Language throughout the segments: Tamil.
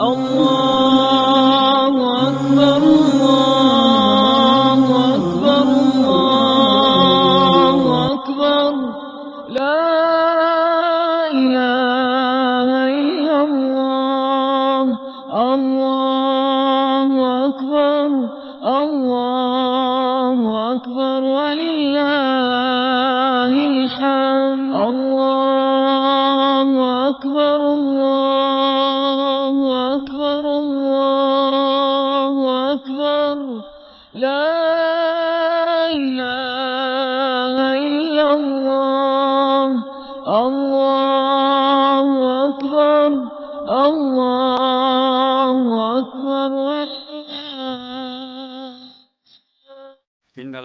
الله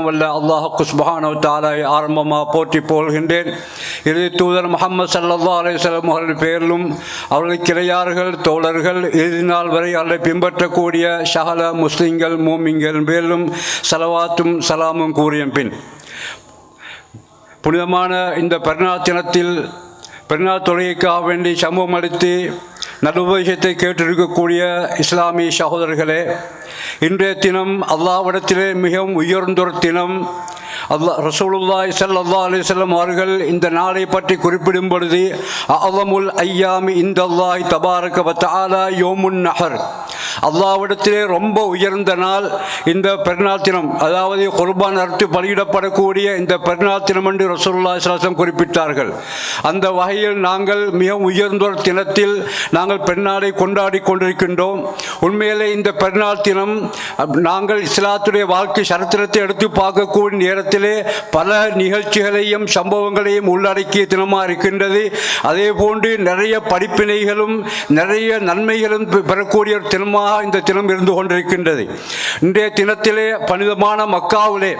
எல்லாம் வல்ல அல்லாஹு சுபஹானு தாலாய் ஆரம்பமாக போற்றி போல்கின்றேன் இறுதி தூதர் முகமது சல்லா அலையம் அவர்கள் பேரிலும் அவர்கள் கிளையார்கள் தோழர்கள் இறுதி நாள் வரை அவர்களை பின்பற்றக்கூடிய ஷஹல முஸ்லீம்கள் மூமிங்கள் பேரிலும் சலவாத்தும் சலாமும் கூறிய பின் புனிதமான இந்த பெருநாள் தினத்தில் பெருநாள் தொழுகைக்காக வேண்டி சமூகம் அளித்து நல்லுபதேசத்தை கேட்டிருக்கக்கூடிய இஸ்லாமிய சகோதரர்களே இன்றைய தினம் அல்லாவிடத்திலே மிகவும் உயர்ந்தொரு தினம். அல்லா ரசூலுல்லாய் சல்லா அலிசல்லம் அவர்கள் இந்த நாளை பற்றி குறிப்பிடும் பொழுது அவமுல் ஐயாமி இந்த அல்லாஹ் தபாரக பத்தாலா யோமுன் நகர் அல்லாவிடத்திலே ரொம்ப உயர்ந்த நாள் இந்த பெருநாள் தினம். அதாவது குர்பான் அறுத்து பலியிடப்படக்கூடிய இந்த பெருநாள் தினம் என்று ரசூல்லா சாசம் குறிப்பிட்டார்கள். அந்த வகையில் நாங்கள் மிகவும் உயர்ந்த ஒரு தினத்தில் நாங்கள் பெருநாளை கொண்டாடி கொண்டிருக்கின்றோம். உண்மையிலே இந்த பெருநாள் தினம் நாங்கள் இஸ்லாத்துடைய வாழ்க்கை சரித்திரத்தை எடுத்து பார்க்கக்கூடிய நேரத்திலே பல நிகழ்ச்சிகளையும் சம்பவங்களையும் உள்ளடக்கிய தினமாக இருக்கின்றது. அதே போன்று நிறைய படிப்பினைகளும் நிறைய நன்மைகளும் பெறக்கூடிய தினமாக இந்த தினம் இருந்து கொண்டிருக்கின்றது. இன்றைய தினத்திலே பனிதமான மக்காவிலே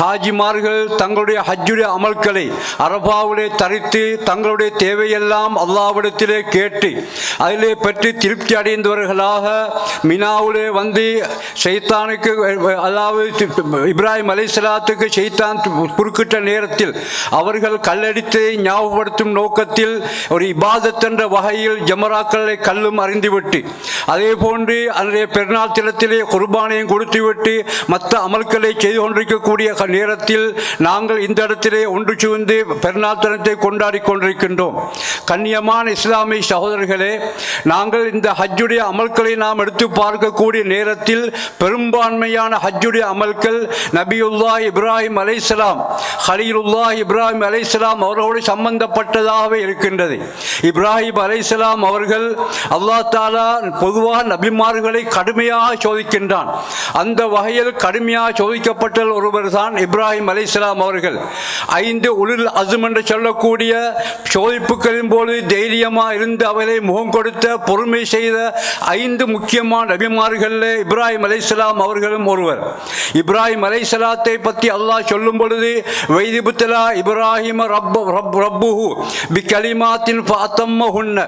ஹாஜிமார்கள் தங்களுடைய ஹஜ்ஜுடைய அமல்களை அரபாவிலே தரித்து தங்களுடைய தேவையெல்லாம் அல்லாவிடத்திலே கேட்டு அதிலே பெற்று திருப்தி அடைந்தவர்களாக மினாவிலே வந்து சைத்தானுக்கு அதாவது இப்ராஹிம் அலிஸ்லாத்துக்கு ஷைத்தான் குறுக்கிட்ட நேரத்தில் அவர்கள் கல்லடித்து ஞாபகப்படுத்தும் நோக்கத்தில் ஒரு இபாதத் என்ற வகையில் ஜமராக்களை கல்லும் அறிந்துவிட்டு அதே போன்று அன்றைய பெருநாள் தினத்திலே குர்பானையும் கொடுத்துவிட்டு மற்ற அமல்களை செய்து கொண்டிருக்கக்கூடிய நேரத்தில் நாங்கள் இந்த இடத்திலே ஒன்று சுவந்து பெருநாள் தினத்தை கொண்டாடி கொண்டிருக்கின்றோம். கண்ணியமான இஸ்லாமிய சகோதரர்களே நாங்கள் இந்த ஹஜ்ஜுடைய அமல்களை நாம் எடுத்து பார்க்கக்கூடிய நேரத்தில் பெரும்பான்மையான ஹஜ்ஜுடைய அமல்கள் நபியுல்லா இப்ராஹிம் அலைசலாம் ஹலீலுல்லா இப்ராஹிம் அலைசலாம் அவர்களோடு சம்பந்தப்பட்டதாகவே இருக்கின்றது. இப்ராஹிம் அலைசலாம் அவர்கள் அல்லா தாலா பொதுவாக நபிமார்களை கடுமையாக சோதிக்கின்றான். அந்த வகையில் கடுமையாக சோதிக்கப்பட்ட ஒருவர் தான் இப்ராஹிம் அலைசலாம் அவர்கள். ஐந்து உளில் அசும் என்று சொல்லக்கூடிய சோதிப்புகளின் போது தைரியமாக இருந்து அவரை முகம் கொடுத்த பொறுமை செய்த ஐந்து முக்கியமான நபிமார்களில் இப்ராஹிம் அலைசலாம் அவர்களும் ஒருவர். இப்ராஹிம் அலைசலாத்தை பற்றி அல்லாஹ் சொல்லும் பொழுது வைதிபுத்தலா இப்ராஹிம் ரப் ரப் ரப்புஹு பி கலிமாத்தின் ஃபாத்தம்ம ஹுன்ன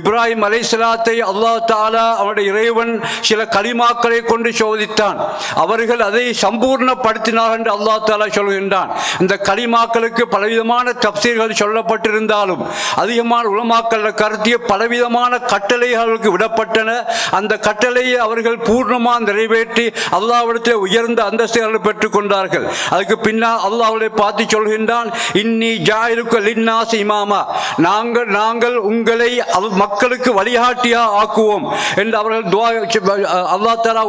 இப்ராஹிம் அலைசலாத்தை அல்லாஹ் தாலா அவருடைய இறைவன் சில களிமாக்களை கொண்டு சோதித்தான் அவர்கள் அதை சம்பூர்ணப்படுத்தினார் என்று அல்லாஹ் தாலா சொல்கின்றான் இந்த களிமாக்களுக்கு பலவிதமான தப்சீர்கள் சொல்லப்பட்டிருந்தாலும் அதிகமான உலமாக்கள் கருத்திய பலவிதமான கட்டளைகளுக்கு விடப்பட்டன அந்த கட்டளையை அவர்கள் பூர்ணமாக நிறைவேற்றி அல்லாவிடத்தில் உயர்ந்த அந்தஸ்துகளை பெற்றுக் கொண்டார்கள் அதுக்கு பின்னால் அல்லாஹுடைய பார்த்து சொல்கின்றான் இன்னி ஜாயிருக்க லின்னாஸ் இமாமா. நாங்கள் நாங்கள் உங்களை மக்களுக்கு வழிகாட்டியா ஆக்குவோம். என்று அவர்கள் துவா அல்லா தாரா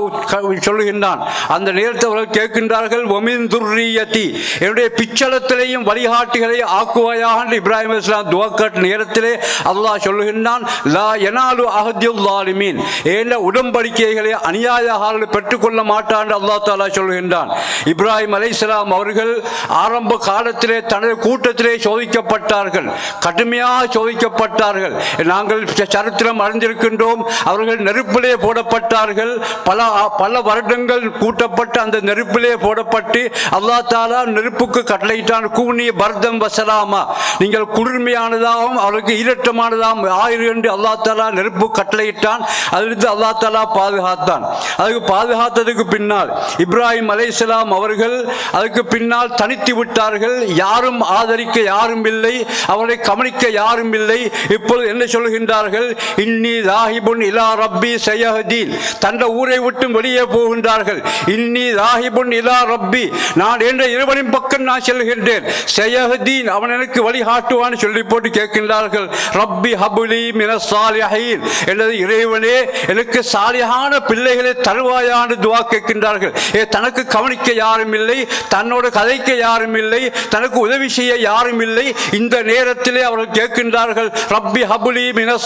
சொல்லுகின்றான் அந்த நேரத்தில் அவர்கள் கேட்கின்றார்கள் ஒமின் துர்ரியத்தி. என்னுடைய பிச்சளத்திலேயும் வழிகாட்டிகளை ஆக்குவாயாக என்று இப்ராஹிம் இஸ்லாம் துவாக்கட் நேரத்திலே அல்லாஹ் சொல்லுகின்றான் லா எனாலு அகத்யுல்லாலிமீன் ஏன உடன்படிக்கைகளை அநியாயகாரர்கள் பெற்றுக்கொள்ள மாட்டான் என்று அல்லாஹ் தாலா சொல்லுகின்றான் இப்ராஹிம் அலைஹிஸ்ஸலாம் அவர்கள் ஆரம்ப காலத்திலே தனது கூட்டத்திலே சோதிக்கப்பட்டார்கள். கடுமையாக சோதிக்கப்பட்டார்கள். நாங்கள் ச- சரித்திரம் அறிந்திருக்கின்றோம். அவர்கள் நெருப்பிலே போடப்பட்டார்கள். பல பல வருடங்கள் கூட்டப்பட்டு அந்த நெருப்பிலே போடப்பட்டு அல்லாஹ் தாலா நெருப்புக்கு கட்டளையிட்டான். கூனிய பர்தம் வசலாமா. நீங்கள் குளிர்மையானதாகவும் அவருக்கு ஈரட்டமானதாகவும் ஆயிரு என்று அல்லாஹ் தாலா நெருப்பு கட்டளையிட்டான். அதிலிருந்து அல்லாஹ் தாலா பாதுகாத்தான். அதுக்கு பாதுகாத்ததுக்கு பின்னால் இப்ராஹிம் அலை அவர்கள் அதுக்கு பின்னால் தனித்து விட்டார்கள். யாரும் ஆதரிக்க யாரும் இல்லை. அவரை கவனிக்க யாரும் இல்லை. இப்பொழுது என்ன சொல்கின்றார்கள்? இன்னி ராஹிபுன் இலா ரப்பி சையஹதீன். தந்த ஊரை விட்டு வெளியே போகின்றார்கள். இன்னி ராஹிபுன் இலா ரப்பி. நான் என்ற இருவரின் பக்கம் நான் செல்கின்றேன். சையஹதீன். அவன் எனக்கு வழிகாட்டுவான்னு சொல்லி போட்டு கேட்கின்றார்கள். ரப்பி ஹபுலி மின சாலிஹீன். எனது இறைவனே எனக்கு சாலியான பிள்ளைகளை தருவாயான துவா கேட்கின்றார்கள். ஏ தனக்கு கவனிக்க யாரும் இல்லை. தன்னோட கதைக்க யாரும் இல்லை தனக்கு உதவி செய்ய யாரும் இல்லை. இந்த நேரத்திலே அவர்கள் கேட்கின்றார்கள் ரப்பி ஹபுலி மின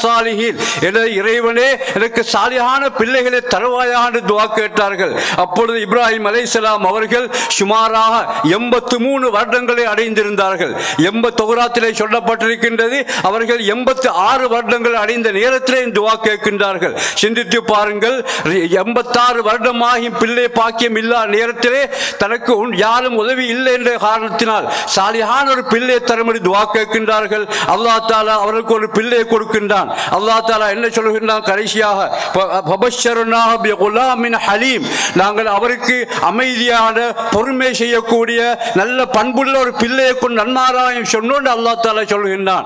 எனது இறைவனே எனக்கு சாலியான பிள்ளைகளை தருவாயான துவா கேட்டார்கள். அப்பொழுது இப்ராஹிம் அலைசலாம் அவர்கள் சுமாராக எண்பத்து மூணு வருடங்களை அடைந்திருந்தார்கள். எண்பத் தொகுராத்திலே சொல்லப்பட்டிருக்கின்றது அவர்கள் எண்பத்து ஆறு வருடங்கள் அடைந்த நேரத்திலே இந்த துவா கேட்கின்றார்கள். சிந்தித்து பாருங்கள் எண்பத்தாறு வருடமாகி பிள்ளை பாக்கியம் இல்லாத நேரத்திலே தனக்கு யாரும் உதவி இல்லை என்ற காரணத்தினால் சாலியான ஒரு பிள்ளை தரும்படி துவா கேட்கின்றார்கள். அல்லாஹ் தாலா அவர்களுக்கு ஒரு பிள்ளையை கொடுக்கின்றான். அல்லாஹ் தாலா என்ன சொல்கின்றான்? கடைசியாக ஹலீம். நாங்கள் அவருக்கு அமைதியான பொறுமை செய்யக்கூடிய நல்ல பண்புள்ள ஒரு பிள்ளையை கொண்டு நன்மாராயம் சொன்னோன்னு அல்லாஹ் தாலா சொல்கின்றான்.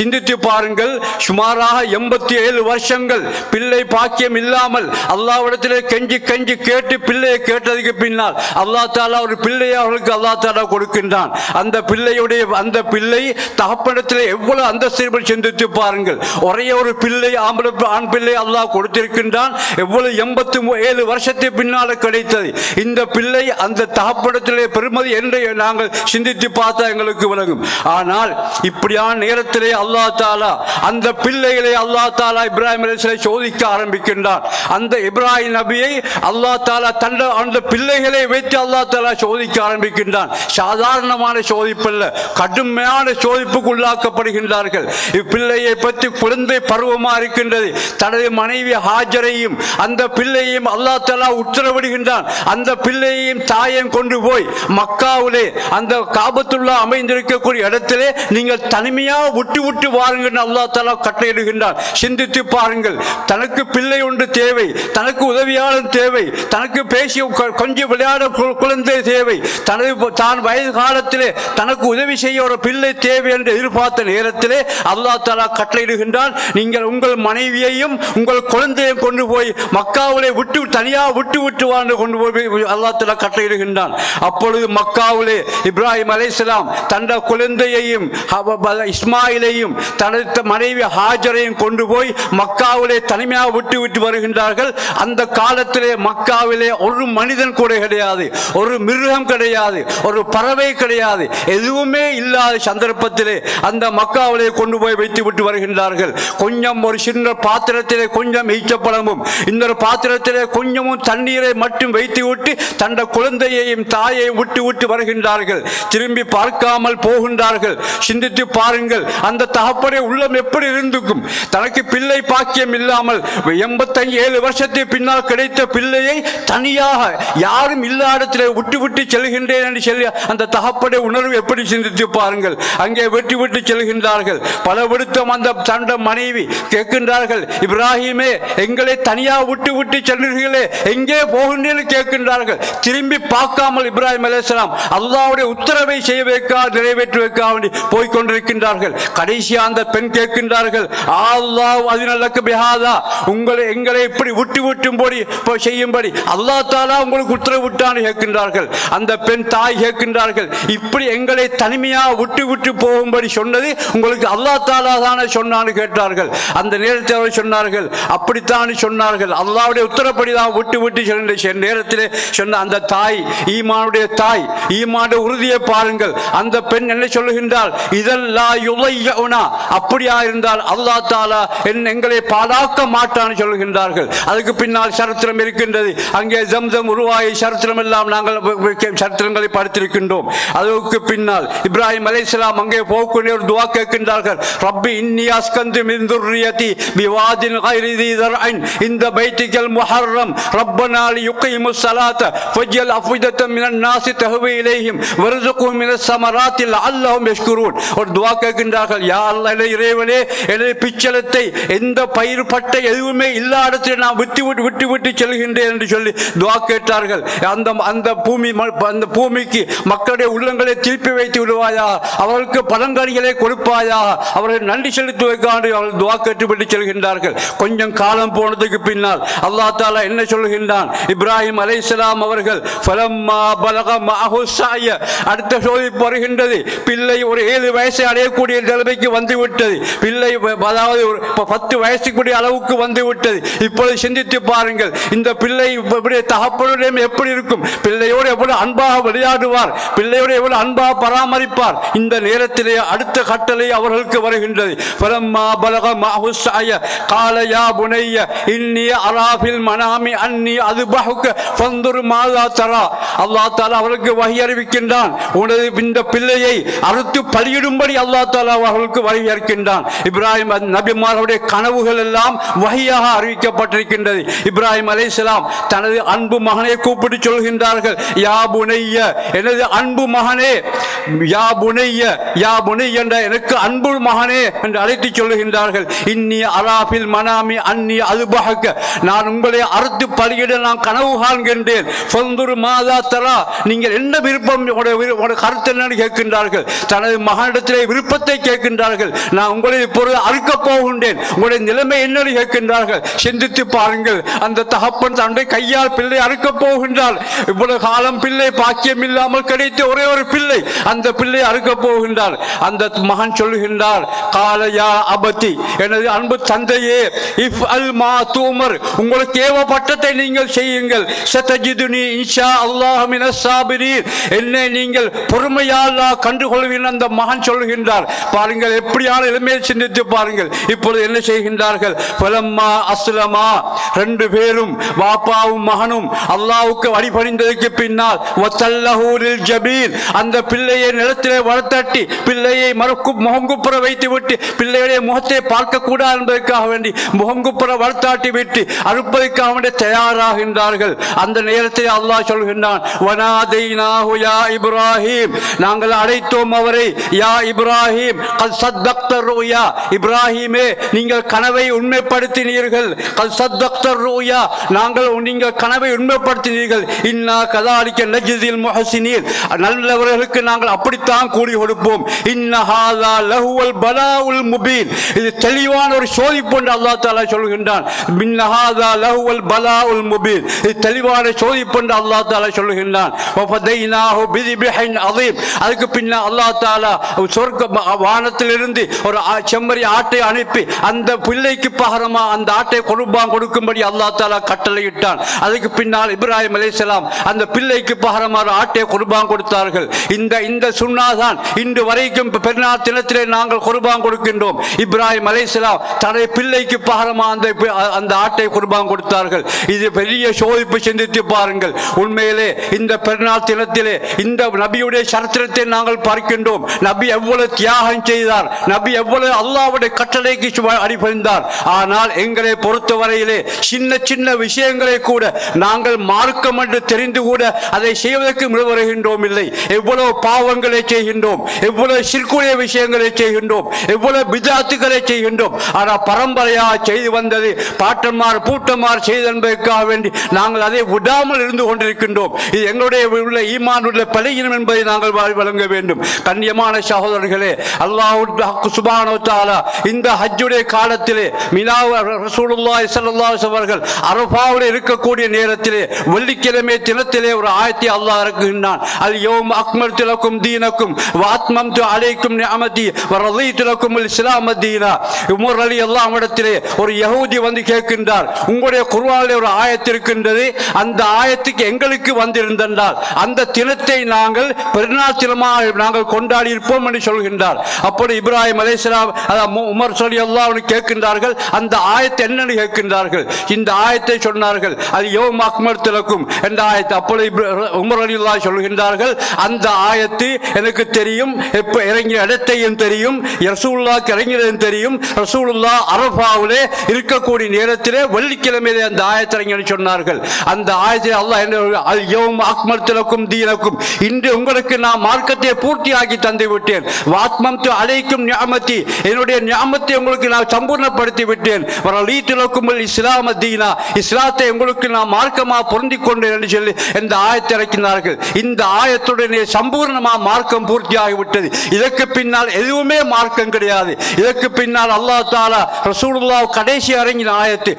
சிந்தித்து பாருங்கள். சுமாராக எண்பத்தி ஏழு வருஷங்கள் பிள்ளை பாக்கியம் இல்லாமல் அல்லாவிடத்திலே கெஞ்சி கெஞ்சி கேட்டு பிள்ளையை கேட்டதுக்கு பின்னால் அல்லாஹ் தாலா ஒரு பிள்ளையை அவர்களுக்கு அல்லாஹ் தாலா கொடுக்கின்றான். அந்த பிள்ளையுடைய அந்த பிள்ளை தகப்பனத்தில் எவ்வளவு அந்தஸ்து சிந்தித்து பாருங்கள். ஒரே ஒரு பிள்ளை ஆம்பளை ஆண் பிள்ளை அல்லாஹ் கொடுத்திருக்கின்றான். எவ்வளவு எண்பத்தி ஏழு வருஷத்துக்கு பின்னால கிடைத்தது. இந்த பிள்ளை அந்த தகப்படத்திலே பெருமதி என்று நாங்கள் சிந்தித்து பார்த்தா எங்களுக்கு விளங்கும். ஆனால் இப்படியான நேரத்திலே அல்லாஹ் தாலா அந்த பிள்ளைகளை அல்லாஹ் தாலா இப்ராஹிம் அலிஸ்லை சோதிக்க ஆரம்பிக்கின்றான். அந்த இப்ராஹிம் நபியை அல்லாஹ் தாலா தண்ட அந்த பிள்ளைகளை வைத்து அல்லாஹ் தாலா சோதிக்க ஆரம்பிக்கின்றான். சாதாரணமான சோதிப்பல்ல கடுமையான சோதிப்புக்கு உள்ளாக்கப்படுகின்றார்கள் இப்பிள்ளையை பற்றி குழந்தை பருவமா இருக்கின்றது. தனது மனைவி ஹாஜரையும் அந்த பிள்ளையையும் அல்லாஹ் தலா உத்தரவிடுகின்றான். அந்த பிள்ளையையும் தாயையும் கொண்டு போய் மக்காவிலே அந்த காபத்துள்ளா அமைந்திருக்கக்கூடிய இடத்திலே நீங்கள் தனிமையாக விட்டு விட்டு வாருங்கள் அல்லாஹ் தலா கட்டையிடுகின்றான் சிந்தித்து பாருங்கள். தனக்கு பிள்ளை ஒன்று தேவை தனக்கு உதவியாளர் தேவை தனக்கு பேசி கொஞ்சம் விளையாட குழந்தை தேவை தனது தான் வயது காலத்திலே தனக்கு உதவி செய்ய ஒரு பிள்ளை தேவை என்று எதிர்பார்த்த நேரத்திலே அல்லாஹ் தலா கட்டளையிடுகின்றான். நீங்கள் உங்கள் மனைவியையும் உங்கள் குழந்தையும் கொண்டு போய் மக்காவிலே விட்டு தனியாக விட்டு விட்டு வாழ்ந்து கொண்டு போய் அல்லாஹ் தலா கட்டளையிடுகின்றான். அப்பொழுது மக்காவிலே இப்ராஹிம் அலைஹிஸ்ஸலாம் தந்த குழந்தையையும் இஸ்மாயிலையும் தனது மனைவி ஹாஜரையும் கொண்டு போய் மக்காவிலே தனிமையாக விட்டு விட்டு வருகின்றார்கள். அந்த காலத்திலே மக்காவிலே ஒரு மனிதன் கூட கிடையாது. ஒரு மிருகம் கிடையாது. ஒரு பறவை கிடையாது. எதுவுமே இல்லாத சந்தர்ப்பத்திலே அந்த மக்காவிலே கொண்டு போய் வைத்து விட்டு வருகின்றார்கள். கொஞ்சம் ஒரு சின்ன பாத்திரத்திலே கொஞ்சம் ஈச்சப்பழமும் இன்னொரு பாத்திரத்திலே கொஞ்சமும் தண்ணீரை மட்டும் வைத்து விட்டு தந்த குழந்தையையும் தாயையும் விட்டு விட்டு வருகின்றார்கள். திரும்பி பார்க்காமல் போகின்றார்கள். சிந்தித்து பாருங்கள் அந்த தகப்படைய உள்ளம் எப்படி இருந்துக்கும் தனக்கு பிள்ளை பாக்கியம் இல்லாமல் எண்பத்தஞ்சு ஏழு வருஷத்துக்கு பின்னால் கிடைத்த பிள்ளையை தனியாக யாரும் இல்லாத இடத்திலே விட்டு விட்டு செல்கின்றேன் என்று சொல்லி அந்த தகப்படை உணர்வு எப்படி சிந்தித்து பாருங்கள். அங்கே வெட்டி விட்டு செல்கின்றார்கள். பல விடுத்தம் அந்த தண்ட மனைவி கேட்கின்றார்கள் இப்ராஹிமே எங்களை தனியா விட்டு விட்டு செல்கிறீர்களே எங்கே போகின்றேன்னு கேட்கின்றார்கள். திரும்பி பார்க்காமல் இப்ராஹிம் அலேஸ்லாம் அல்லாவுடைய உத்தரவை செய்ய வைக்கா நிறைவேற்றி வைக்கா வேண்டி போய் கொண்டிருக்கின்றார்கள். அந்த பெண் கேட்கின்றார்கள் அல்லாஹ் அதினலக்கு பிஹாதா உங்களை எங்களை இப்படி விட்டு விட்டும்படி செய்யும்படி அல்லா தாலா உங்களுக்கு உத்தரவு விட்டான்னு கேட்கின்றார்கள். அந்த பெண் தாய் கேட்கின்றார்கள். இப்படி எங்களை தனிமையாக விட்டு விட்டு போகும்படி சொன்னது உங்களுக்கு அல்லாஹ் தாலா தானே சொன்னான்னு கேட்டார்கள். அந்த நேரத்தில் அவர் சொன்னார்கள் அப்படித்தான் சொன்னார்கள். அல்லாவுடைய உத்தரப்படி தான் விட்டு விட்டு சென்ற நேரத்தில் சொன்ன அந்த தாய் ஈமானுடைய தாய் ஈமானுடைய உறுதியை பாருங்கள். அந்த பெண் என்ன சொல்லுகின்றால் இதெல்லாம் யுலையனா அப்படியா இருந்தால் அல்லாஹ் தாலா என் எங்களை பாதாக்க மாட்டான்னு சொல்லுகின்றார்கள். அதுக்கு பின்னால் சரித்திரம் இருக்கின்றது. அங்கே ஜம்சம் உருவாகி சரித்திரம் எல்லாம் நாங்கள் சரித்திரங்களை படித்திருக்கின்றோம். அதற்கு பின்னால் இப்ராஹிம் அலை அங்கே போகக்கூடிய ஒரு துவா கேட்கின்றார்கள். ரப்பி இன்னியாஸ்கந்து மிந்துர்ரியதி விவாதின் கைரிதி தர்ஐன் இந்த பைத்திகல் முஹர்ரம். ரப்பனால் யுக்கைமு சலாத்த ஃபஜ்ஜல் அஃபிதத்த மினன் நாசி தஹவி இலைஹிம். வருதுக்கும் மின சமராத்தில் அல்லஹும் யஷ்குரூன். ஒரு துவா கேட்கின்றார்கள். யார் அல்லா இறைவனே எனது பிச்சலத்தை எந்த பயிர் பட்ட எதுவுமே இல்லாடத்தில் நான் விட்டு விட்டு விட்டு விட்டு செல்கின்றேன் என்று சொல்லி துவா கேட்டார்கள். அந்த அந்த பூமி அந்த பூமிக்கு மக்களுடைய உள்ளங்களை திருப்பி வைத்து விடுவாயா? அவர்களுக்கு பழங்கனிகளை கொடுப்பாயா? அவர்கள் நன்றி செலுத்துவதற்காக அவர்கள் துவா கேட்டுவிட்டு செல்கின்றார்கள். கொஞ்சம் காலம் போனதுக்கு பின்னால் அல்லா தாலா என்ன சொல்கின்றான்? இப்ராஹிம் அலைஹிஸ்ஸலாம் அவர்கள் அடுத்த சோதிப்பு வருகின்றது. பிள்ளை ஒரு ஏழு வயசை அடையக்கூடிய நிலைமைக்கு வந்து விட்டது பிள்ளை அதாவது ஒரு பத்து வயசுக்குரிய அளவுக்கு வந்து விட்டது இப்பொழுது சிந்தித்து பாருங்கள் இந்த பிள்ளை தகப்பனுடைய எப்படி இருக்கும்? பிள்ளையோடு எப்படி அன்பா அன்பாக விளையாடுவார். பிள்ளையோடு அன்பாக பராமரிப்பார். இந்த நேரத்திலே அடுத்த கட்டளை அவர்களுக்கு வருகின்றது. அவர்களுக்கு வகி அறிவிக்கின்றான். உனது இந்த பிள்ளையை அறுத்து பலியிடும்படி அல்லா தாலா அவர்களுக்கு வகி அறிக்கின்றான் இப்ராஹிம் நபிமார்களுடைய கனவுகள் எல்லாம் வகையாக அறிவிக்கப்பட்டிருக்கின்றது. இப்ராஹிம் அலை தனது அன்பு மகனை கூப்பிட்டு சொல்கின்றார்கள். யா புனை புனைய எனது அன்பு மகனே யா புனைய யா புனை என்ற எனக்கு அன்பு மகனே என்று அழைத்து சொல்லுகின்றார்கள். இன்னி அலாபில் மனாமி அன்னி அதுபகக்க நான் உங்களை அறுத்து பலியிட நான் கனவு காண்கின்றேன். சொந்தூர் மாதா தரா நீங்கள் என்ன விருப்பம் உங்களுடைய கருத்து என்னன்னு கேட்கின்றார்கள். தனது மகனிடத்திலே விருப்பத்தை கேட்கின்றார்கள். நான் உங்களை இப்பொழுது அறுக்கப் போகின்றேன். உங்களுடைய நிலைமை என்னன்னு கேட்கின்றார்கள். சிந்தித்து பாருங்கள். அந்த தகப்பன் தன்னுடைய கையால் பிள்ளை அறுக்கப் போகின்றார் இவ்வளவு காலம் பிள்ளை பாக்கியம் இல்லாமல் கிடைத்த ஒரே ஒரு பிள்ளை அந்த பிள்ளை அறுக்க போகின்றார். அந்த மகன் சொல்லுகின்றார் காலையா அபத்தி எனது அன்பு தந்தையே இஃப் அல் மா தூமர். உங்களுக்கு ஏவப்பட்டதை நீங்கள் செய்யுங்கள். சத்தஜிதுனி இன்ஷா அல்லாஹ் என்னை நீங்கள் பொறுமையால் கண்டுகொள்வீன் அந்த மகன் சொல்லுகின்றார். பாருங்கள் எப்படியான எளிமையை சிந்தித்து பாருங்கள். இப்பொழுது என்ன செய்கின்றார்கள்? பலம்மா அஸ்லமா. ரெண்டு பேரும் வாப்பாவும் மகனும் அல்லாவுக்கு வழிபணிந்ததற்கு பின்னால் வத்தல்லஹூரில் ஜபீல் அந்த பிள்ளையை நிலத்திலே வளர்த்தட்டி பிள்ளையை மறுக்கு முகங்குப்புற வைத்து விட்டு பிள்ளையுடைய முகத்தை பார்க்கக்கூடாது என்பதற்காக வேண்டி முகங்குப்புற வளர்த்தாட்டி விட்டு அறுப்பதற்காக வேண்டி தயாராகின்றார்கள். அந்த நேரத்தில் அல்லாஹ் சொல்கின்றான் வனாதைனாஹு யா இப்ராஹிம். நாங்கள் அழைத்தோம் அவரை யா இப்ராஹிம் கல் சத்தக்த ருயா. இப்ராஹிமே நீங்கள் கனவை உண்மைப்படுத்தினீர்கள். கல் சத்தக்த ரூயா. நாங்கள் நீங்கள் கனவை உண்மைப்படுத்தினீர்கள். இன்னா கதாலிக்க நஜிதில் முஹசினீர் நல்லவர்களுக்கு நாங்கள் அப்படித்தான் கூலி கொடுப்போம். இன்னஹாதா லஹுவல் பலாவுல் முபீன். இது தெளிவான ஒரு சோதிப்பு என்று அல்லா தாலா சொல்கின்றான். மின்னஹாதா லஹுவல் பலாவுல் முபீன். இது தெளிவான சோதிப்பு என்று அல்லா தாலா சொல்கின்றான். வஃபதைனாஹு அதுக்கு பின்னால் அல்லா தாலா சொர்க்க வானத்திலிருந்து ஒரு செம்மறி ஆட்டை அனுப்பி அந்த பிள்ளைக்கு பகரமா அந்த ஆட்டை கொடுப்பான் கொடுக்கும்படி அல்லா தாலா கட்டளையிட்டான். அதுக்கு பின்னால் இப்ராஹிம் அலிஸ்லாம் அந்த பிள்ளைக்கு பகரமா ஒரு ஆட்டை குர்பான் கொடுத்தார்கள். இந்த இந்த சுண்ணா தான் இன்று வரைக்கும் பெருநாள் தினத்திலே நாங்கள் குர்பான் கொடுக்கின்றோம். இப்ராஹிம் அலைசலாம் தனது பிள்ளைக்கு பகரமா அந்த அந்த ஆட்டை குர்பான் கொடுத்தார்கள். இது பெரிய சோதிப்பு சிந்தித்து பாருங்கள். உண்மையிலே இந்த பெருநாள் தினத்திலே இந்த நபியுடைய சரித்திரத்தை நாங்கள் பார்க்கின்றோம். நபி எவ்வளவு தியாகம் செய்தார். நபி எவ்வளவு அல்லாவுடைய கட்டளைக்கு அடிபணிந்தார். ஆனால் எங்களை பொறுத்தவரையிலே சின்ன சின்ன விஷயங்களை கூட நாங்கள் மார்க்கம் என்று தெரிந்து கூட அதை எதற்கு முழுவருகின்றோம் இல்லை. எவ்வளவு பாவங்களை செய்கின்றோம் எவ்வளவு சிற்குரிய விஷயங்களை செய்கின்றோம் எவ்வளவு பிஜாத்துக்களை செய்கின்றோம். ஆனால் பரம்பரையாக செய்து வந்தது பாட்டன்மார் பூட்டன்மார் என்பதற்காக வேண்டி நாங்கள் அதை விடாமல் இருந்து கொண்டிருக்கின்றோம். இது எங்களுடைய உள்ள ஈமான் உள்ள பலையினம் என்பதை நாங்கள் வழங்க வேண்டும். கண்ணியமான சகோதரர்களே அல்லாஹ் சுபானோ தாலா இந்த ஹஜ்ஜுடைய காலத்திலே மினா ரசூலுல்லாஹி ஸல்லல்லாஹு அவர்கள் அரஃபாவில் இருக்கக்கூடிய நேரத்திலே வெள்ளிக்கிழமை தினத்திலே ஒரு ஆயிரத்தி அல்லா நாங்கள் கொண்டாடி இருப்போம் சொல்கின்றார். அப்படி இப்ராஹிம் கேட்கின்றார்கள். அந்த ஆயத்தை என்னன்னு கேட்கின்றார்கள்? இந்த ஆயத்தை சொன்னார்கள் திலக்கும் என்ற ஆயத்தை. அப்பொழுது உமர் உமர் அலி சொல்கின்றார்கள். அந்த ஆயத்து எனக்கு தெரியும். எப்போ இறங்கிய இடத்தையும் தெரியும். ரசூல்லாக்கு இறங்கினதும் தெரியும். ரசூலுல்லா அரபாவிலே இருக்கக்கூடிய நேரத்திலே வெள்ளிக்கிழமையிலே அந்த ஆயத்திறங்கி சொன்னார்கள். அந்த ஆயத்தை அல்லாஹ் என்ன அல் யௌம் தீனக்கும். இன்று உங்களுக்கு நான் மார்க்கத்தை பூர்த்தியாக்கி தந்து விட்டேன் வாத்மம் அழைக்கும் ஞாபத்தி என்னுடைய ஞாபத்தை உங்களுக்கு நான் சம்பூர்ணப்படுத்தி விட்டேன். வரலீத்திலக்கும் இஸ்லாம தீனா. இஸ்லாத்தை உங்களுக்கு நான் மார்க்கமாக பொருந்தி கொண்டேன் என்று சொல்லி இந்த ஆயத்தை இறக்கினார்கள் இந்த ஆயத்துடனே சம்பூர்ணமா மார்க்கம் பூர்த்தியாகிவிட்டது. இதற்கு பின்னால் எதுவுமே மார்க்கம் கிடையாது. இதற்கு பின்னால் அல்லாஹ் தாலா ரசூலுல்லா கடைசி அரங்கின ஆயத்து.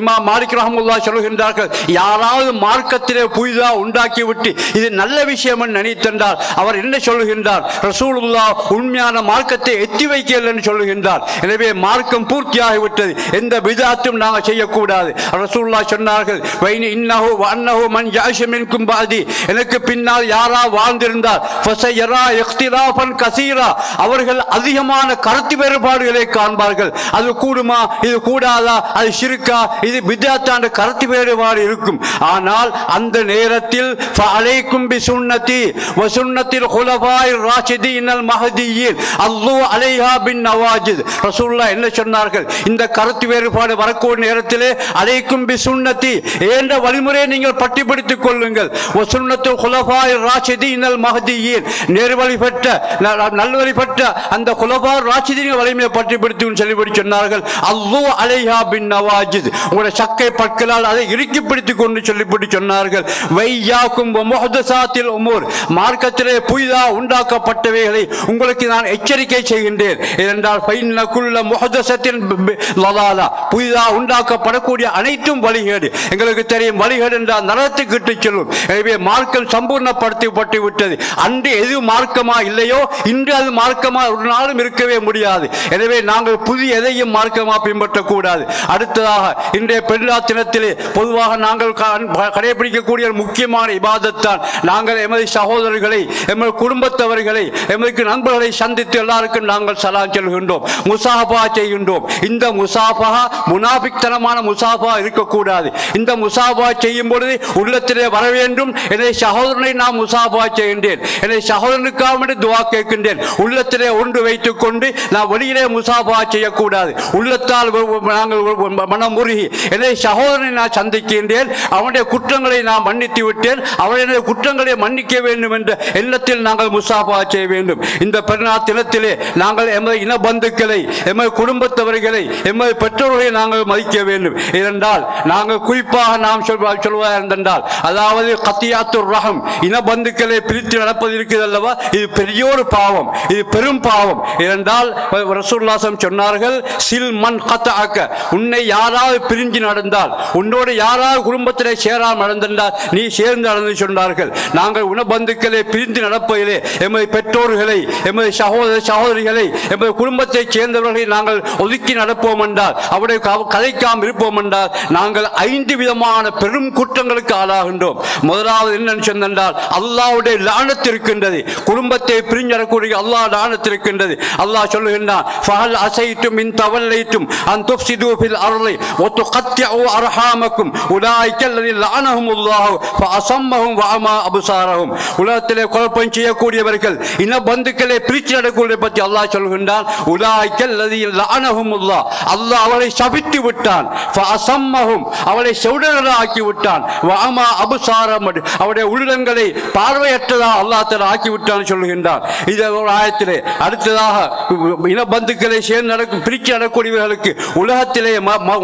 இமா மாலிக் ரஹமுல்லா சொல்கின்றார்கள் யாராவது மார்க்கத்திலே புதிதாக உண்டாக்கிவிட்டு இது நல்ல விஷயம் என்று நினைத்தென்றால் அவர் என்ன சொல்லுகின்றார் ரசூலுல்லா உண்மையான மார்க்கத்தை எத்தி வைக்கல என்று சொல்லுகின்றார் எனவே மார்க்கம் பூர்த்தியாகிவிட்டது. எந்த விதாத்தும் நாங்கள் செய்யக்கூடாது. ரசூல்லா சொன்னார்கள் வைனி இன்னஹு அன்னஹு மன் யாஷ மின்கும் பாதி எனக்கு பின்னால் யாரா வாழ்ந்திருந்தார்? கசீரா. அவர்கள் அதிகமான கருத்து வேறுபாடுகளை காண்பார்கள். அது கூடுமா? இது கூடாதா? அது சிறுக்கா? இது வித்யாத்தாண்ட கருத்து வேறுபாடு இருக்கும். ஆனால் அந்த நேரத்தில் ஃபஅலைக்கும் பி வசுண்ணத்தில் குலபாய் சுன்னத்தில் இன்னல் ராஷிதீனல் மஹதியின் அல்லு அலைஹா பின் நவாஜித். ரசூல்லா என்ன சொன்னார்கள்? இந்த கருத்து வேறுபாடு வரக்கூடிய நேரத்திலே அலைக்கும் பி சுன்னதி என்ற வழிமுறையை நீங்கள் பட்டிப்படுத்திக் கொள்ளுங்கள். கொள்ளுங்கள் சுண்ணத்து குலபாய் குலபாய் அல் மஹதியின் நேர்வழி பெற்ற நல்வழி பெற்ற அந்த குலபா ராஷிதீன் வலிமையை பற்றி பிடித்து சொல்லிவிட்டு சொன்னார்கள். அல்லோ அலைஹா பின் நவாஜித். உங்களுடைய சக்கை பற்களால் அதை இறுக்கி பிடித்து கொண்டு சொல்லிபடி சொன்னார்கள். வையாக்கும் முகதசாத்தில் உமூர். மார்க்கத்திலே புதிதாக உண்டாக்கப்பட்டவைகளை உங்களுக்கு நான் எச்சரிக்கை செய்கின்றேன். ஏனென்றால் ஃபைன்னகுல்ல முகதசத்தின் லலாலா. புதிதாக உண்டாக்கப்படக்கூடிய அனைத்தும் வழிகேடு. எங்களுக்கு தெரியும் வழிகேடு என்றால் நரகத்துக்கு செல்லும். எனவே மார்க்கம் சம்பூர்ணப்படுத்தப்பட்டு விட்டது அன்று எது மார்க்கமா இல்லையோ இன்று அது மார்க்கமா ஒரு நாளும் இருக்கவே முடியாது. எனவே நாங்கள் புதிய எதையும் மார்க்கமா பின்பற்றக்கூடாது. அடுத்ததாக இன்றைய பெருநா தினத்திலே பொதுவாக நாங்கள் கடைபிடிக்கக்கூடிய முக்கியமான இபாதத்தான். நாங்கள் எமது சகோதரர்களை எமது குடும்பத்தவர்களை எமது நண்பர்களை சந்தித்து எல்லாருக்கும் நாங்கள் சலாம் செல்கின்றோம். முசாஃபா செய்கின்றோம். இந்த முசாஃபா முனாபிக்தனமான முசாஃபா இருக்கக்கூடாது. இந்த முசாஃபா செய்யும் பொழுது உள்ளத்திலே வர வேண்டும். என்னுடைய சகோதரனை நான் முசாஃபா செய்கின்றேன். என்னை சகோதரனுக்காக வேண்டி துவா கேட்கின்றேன். உள்ளத்திலே ஒன்று வைத்துக் கொண்டு நான் வெளியிலே முசாஃபா செய்யக்கூடாது. உள்ளத்தால் நாங்கள் மனம் முருகி என்னை சகோதரனை நான் சந்திக்கின்றேன். அவனுடைய குற்றங்களை நான் மன்னித்து விட்டேன். அவனுடைய குற்றங்களை மன்னிக்க வேண்டும் என்ற எண்ணத்தில் நாங்கள் முசாஃபா செய்ய வேண்டும். இந்த பெருநாள் தினத்திலே நாங்கள் எமது இன பந்துக்களை எமது குடும்பத்தவர்களை எமது பெற்றோர்களை நாங்கள் மதிக்க வேண்டும். ஏனென்றால் நாங்கள் குறிப்பாக நாம் சொல்வா சொல்வதா அதாவது அதாவது கத்தியாத்துர் ரகம் இன பந்துக்களை பிரித்து நடப்பது இருக்குது அல்லவா இது பெரிய ஒரு பாவம். இது பெரும் பாவம். இரண்டால் ரசூல்லாசம் சொன்னார்கள் சில் மண் கத்தாக்க உன்னை யாராவது பிரிஞ்சு நடந்தால் உன்னோடு யாராவது குடும்பத்திலே சேராமல் நடந்தால் நீ சேர்ந்து நடந்து சொன்னார்கள். நாங்கள் உணபந்துக்களை பிரிந்து நடப்பதிலே எமது பெற்றோர்களை எமது சகோதர சகோதரிகளை எமது குடும்பத்தைச் சேர்ந்தவர்களை நாங்கள் ஒதுக்கி நடப்போம் என்றால் அவருடைய கதைக்காமல் இருப்போம் என்றால் நாங்கள் ஐந்து விதமான பெரும் குற்றங்களுக்கு ஆளாகின்றோம். முதலாவது என்ன சொன்னால் அல்லாவுடைய லானத்திருக்கின்றது. குடும்பத்தை பிரிஞ்சரக்கூடிய அல்லாஹ் லானத்திருக்கின்றது. அல்லாஹ் சொல்லுகின்றான் ஃபஹல் அசைத்தும் இன் தவல்லைத்தும் அன் துப்சிது ஃபில் அர்லி வ துகத்யஉ அர்ஹாமக்கும் உலாய்க அல்லதி லானஹும் அல்லாஹ் ஃபஅசம்மஹும் வஅமா உலகத்திலே குழப்பம் செய்யக்கூடியவர்கள் இன பந்துக்களை பிரித்து நடக்கூடிய பற்றி அல்லாஹ் சொல்கின்றான் உலாய்க அல்லதி லானஹும் அல்லாஹ் அவளை சபித்து விட்டான் ஃபஅசம்மஹும். அவளை செவுடர்களாக்கி விட்டான் வஅமா அபுசாரம் அவள் அவருடைய உள்ளங்களை பார்வையற்றதாக அல்லாஹ் தஆலா ஆக்கி விட்டான் இது ஒரு ஆயத்திலே அடுத்ததாக இனபந்துக்களை சேர்ந்து நடக்கும் பிரித்து நடக்கூடியவர்களுக்கு உலகத்திலே ம- ம-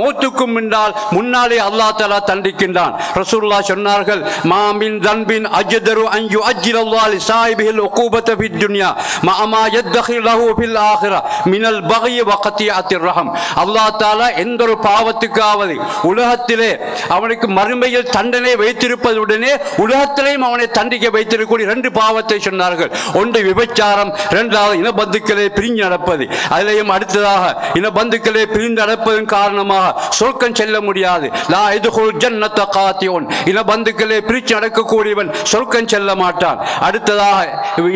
முன்னால் முன்னாலே அல்லாஹ் தஆலா தண்டிக்கின்றான். ரசூல்லா சொன்னார்கள் மாமின் தன்பின் அஜதரு அஞ்சு அஜில் அல்லாலி சாஹிபில் உகூபத ஃபித் துன்யா. மஅமா யத்தகில் லஹு ஃபில் ஆখিরা மினல் பகி வ கத்தியாத்திர் ரஹம். அல்லாஹ் தஆலா எந்த ஒரு பாவத்துக்காவது உலகத்திலே அவனுக்கு மறுமையில் தண்டனை வைத்திருப்பதுடனே உலக எல்லாத்திலையும் அவனை தண்டிக்க வைத்திருக்கக்கூடிய ரெண்டு பாவத்தை சொன்னார்கள். ஒன்று விபச்சாரம் இரண்டாவது இனபந்துக்களை பிரிஞ்சு நடப்பது. அதிலேயும் அடுத்ததாக இனபந்துக்களை பிரிந்து நடப்பதன் காரணமாக சொர்க்கம் செல்ல முடியாது. லா இதுகுல் ஜன்னத்த காத்தியோன். இனபந்துக்களை பிரித்து நடக்கக்கூடியவன் சொர்க்கம் செல்ல மாட்டான். அடுத்ததாக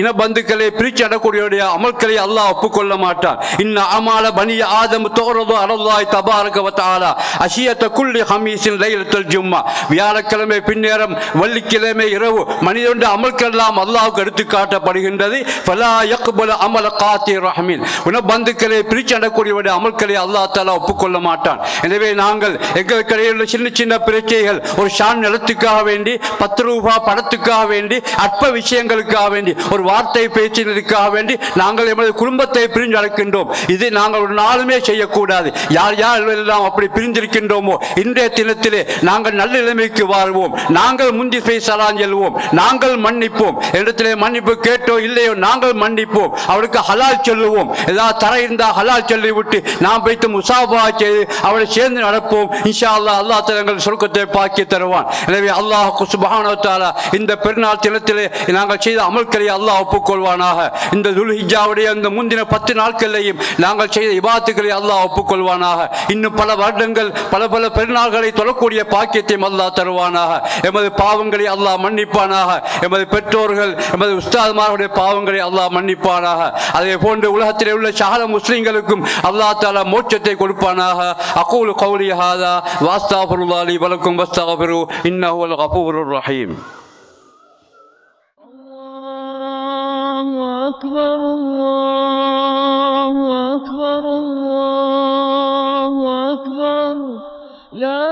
இனபந்துக்களை பிரித்து நடக்கக்கூடிய அமல்களை அல்லாஹ் ஒப்புக்கொள்ள மாட்டான். இன்ன அமால பனிய ஆதம் தோறதோ அலல்லாய் தபாரகவத்தாலா வத்தாலா குள்ளி ஹமீசின் லைலத்தல் ஜும்மா. வியாழக்கிழமை பின்னேரம் வள்ளிக்கிழமை இரவு மனிதனுடைய அமல்கெல்லாம் அல்லாவுக்கு எடுத்து காட்டப்படுகின்றது. ஃபலா யக்பல அமல காத்தி ரஹ்மீன். உணபந்துக்களை பிரித்து நடக்கூடியவருடைய அமல்களை அல்லா தாலா ஒப்புக்கொள்ள மாட்டான். எனவே நாங்கள் எங்களுக்கிடையே உள்ள சின்ன சின்ன பிரச்சனைகள் ஒரு ஷான் நிலத்துக்காக வேண்டி பத்து ரூபா பணத்துக்காக வேண்டி அற்ப விஷயங்களுக்காக வேண்டி ஒரு வார்த்தை பேச்சினதுக்காக வேண்டி நாங்கள் எமது குடும்பத்தை பிரிஞ்சு நடக்கின்றோம். இது நாங்கள் ஒரு நாளுமே செய்யக்கூடாது. யார் யார் எல்லாம் அப்படி பிரிந்திருக்கின்றோமோ இன்றைய தினத்திலே நாங்கள் நல்ல நிலைமைக்கு வாழ்வோம். நாங்கள் முந்தி பேசலாம் செல்வோம். நாங்கள் மன்னிப்போம். இடத்திலே மன்னிப்பு கேட்டோ இல்லையோ நாங்கள் மன்னிப்போம். அவளுக்கு ஹலால் சொல்லுவோம். ஏதாவது தர இருந்தால் ஹலால் சொல்லி விட்டு நாம் வைத்து முசாபா செய்து அவளை சேர்ந்து நடப்போம். இன்ஷா அல்லா அல்லா தங்கள் சொர்க்கத்தை பாக்கி தருவான். எனவே அல்லாஹ் சுபஹானஹு இந்த பெருநாள் தினத்திலே நாங்கள் செய்த அமல்களை அல்லாஹ் ஒப்புக்கொள்வானாக. இந்த துல்ஹிஜாவுடைய இந்த முந்தின பத்து நாட்களையும் நாங்கள் செய்த இபாத்துக்களை அல்லாஹ் ஒப்புக்கொள்வானாக. இன்னும் பல வருடங்கள் பல பல பெருநாள்களை தொழக்கூடிய பாக்கியத்தையும் அல்லாஹ் தருவானாக. எமது பாவங்களை அல்லாஹ் மன்னிப்பானாக எமது பெற்றோர்கள் எமது உஸ்தாதுமாருடைய பாவங்களை அல்லாஹ் மன்னிப்பானாக அதே போன்று உலகத்திலே உள்ள சகல முஸ்லிம்களுக்கும் அல்லாஹ் தாலா மோட்சத்தை கொடுப்பானாக அகூல் கௌலி ஹாதா வாஸ்தாபுருல்லாஹி லி வலக்கும் வஸ்தகபிரு இன்னஹு அல் கஃபூருர் ரஹீம் الله أكبر الله أكبر الله أكبر لا